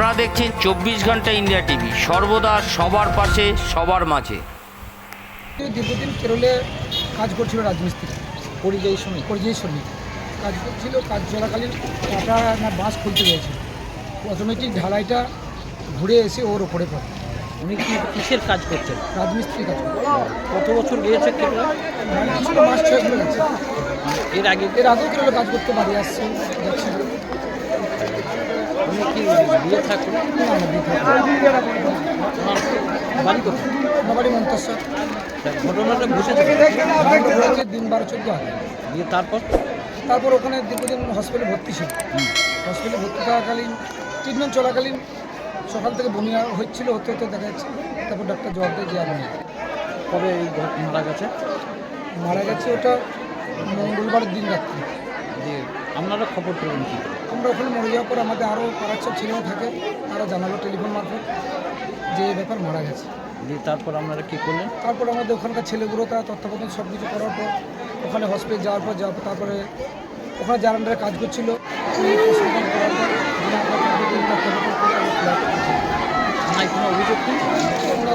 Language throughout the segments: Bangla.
আপনারা দেখছেন চব্বিশ ঘণ্টা ইন্ডিয়া টিভি। সর্বদা সবার পাশে সবার মাঝে। দীর্ঘদিন কেরলে কাজ করছিল রাজমিস্ত্রি। পরিযায়ী শ্রমিক। পরিযায়ী শ্রমিক। কাজ করছিল কাজ চলাকালীন কাটা না বাঁশ খুলতে গিয়েছিল। অটোমেটিক ঢালাইটা ঘুরে এসে ওর ওপরে পড়ে। উনি কি কিসের কাজ করছেন রাজমিস্ত্রি কাজ কত বছর গিয়েছে কেরলা? মানে মাস ছয় গেছে। এর আগে? এর আগেও কেরলে কাজ করতে বাড়ি আসছে উনি কি বিয়ে থাকল না, না, বিয়ে থাকে। ওনার বাড়ি কোথায়? বাড়ি মন্তেশ্বর। ঘটনাটা দিন বারো চোদ্দ দিয়ে তারপর? তারপর ওখানে দীর্ঘদিন হসপিটালে ভর্তি ছিল। হসপিটালে ভর্তি থাকাকালীন ট্রিটমেন্ট চলাকালীন সকাল থেকে বমি হচ্ছিল হতে হতে দেখা যাচ্ছে তারপর ডাক্তার জবাব দেয় যে আর নেই। কবে এই মারা গেছে? মারা গেছে ওটা মঙ্গলবার দিন রাত্রি। আপনারা খবর পেলেন কি আমরা ওখানে মরে যাওয়ার পর আমাদের আরও পাড়ার সব ছেলেও থাকে তারা জানালো টেলিফোন মারফত যে এই ব্যাপার মারা গেছে দিয়ে তারপর আপনারা কী করলেন তারপর আমাদের ওখানকার ছেলেগুলো তারা তত্ত্বাবধান সব কিছু করার পর ওখানে হসপিটাল যাওয়ার পর যাওয়ার পর তারপরে ওখানে যার আন্ডারে কাজ করছিল। থানায় কোনো অভিযোগ নেই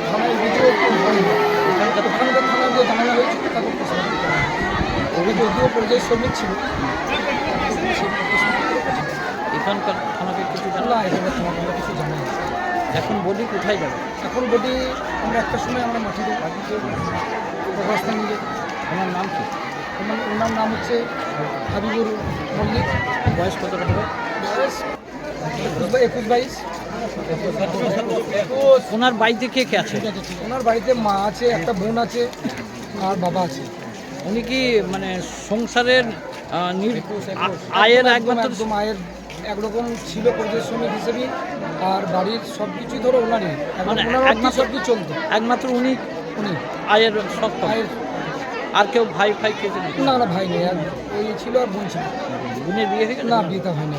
থানায় অভিযোগ ওখানকার ওখানকার থানায় যে জানানো হয়েছিল তাকে postmortem করা হয়নি। অভিযোগ যদিও পরিযায়ী শ্রমিক ছিল। এখানকার থানাকে কিছু জানা এখানে তোমার কোনো কিছু জানা এখন বলি কোথায় যাবে? এখন বডি আমরা একটা সময় আমরা মাটিতে অবস্থান নিয়ে ওনার নাম কি? আমার ওনার নাম হচ্ছে হাবিবুর মল্লিক। বয়স কতটা হবে বয়স একুশ বাইশ। ওনার বাড়িতে কে কে আছে? ওনার বাড়িতে মা আছে একটা বোন আছে আর বাবা আছে। উনি কি মানে সংসারের আয়ের একমাত্র একদম আয়ের একরকম ছিল পরিযায়ী শ্রমিক হিসেবে আর বাড়ির সব কিছুই ধরো ওনারই। মানে একমাত্র- সব কিছু চলতো। একমাত্র উনি উনি আয়ের আয়ের আর কেউ ভাই ফাই কে নেই? না না ভাই নেই। আর ওই ছিল আর বোন ছিল। বোনের বিয়ে হয়ে না বিয়েটা হয়নি।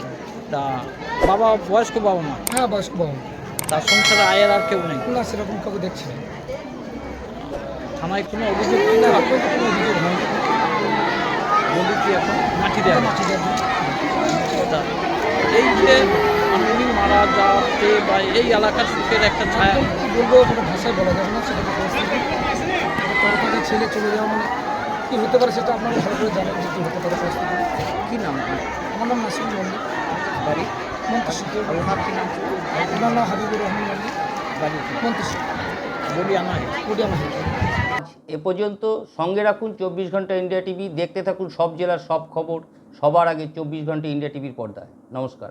তা বাবা বয়স্ক বাবা মা? হ্যাঁ বয়স্ক বাবা মা। তার সংসারে আয়ের আর কেউ নেই? না সেরকম কাউকে দেখছি না। থানায় কোনো অভিযোগ না না আপনার কোনো অভিযোগ হয়নি। বলি কি এখন? মাটি দেওয়া মাটি দেওয়া তা এই যে উনি যাওয়াতে বা এই এলাকার সুখের একটা ছায়া। বলব কোনো ভাষায় বলা যাবে না সেটা তো পরিস্থিতি। তবে থেকে ছেলে চলে যাওয়া মানে কী হতে পারে সেটা আপনারা ভালো করে জানেন যে কী হতে পারে পরিস্থিতি। কি নাম আমার নাম নাসিম মল্লিক বাড়ি? মন্ত্রী ওনার কি নাম? ওনার নাম হাবিবুর রহমান মল্লিক বাড়ি? মন্ত্রী বলি আমার ওটি আমার হাতে। এ পর্যন্ত সঙ্গে রাখুন চব্বিশ ঘণ্টা ইন্ডিয়া টিভি। দেখতে থাকুন সব জেলার সব খবর। সবার আগে চব্বিশ ঘণ্টা ইন্ডিয়া টিভির পর্দায়। নমস্কার।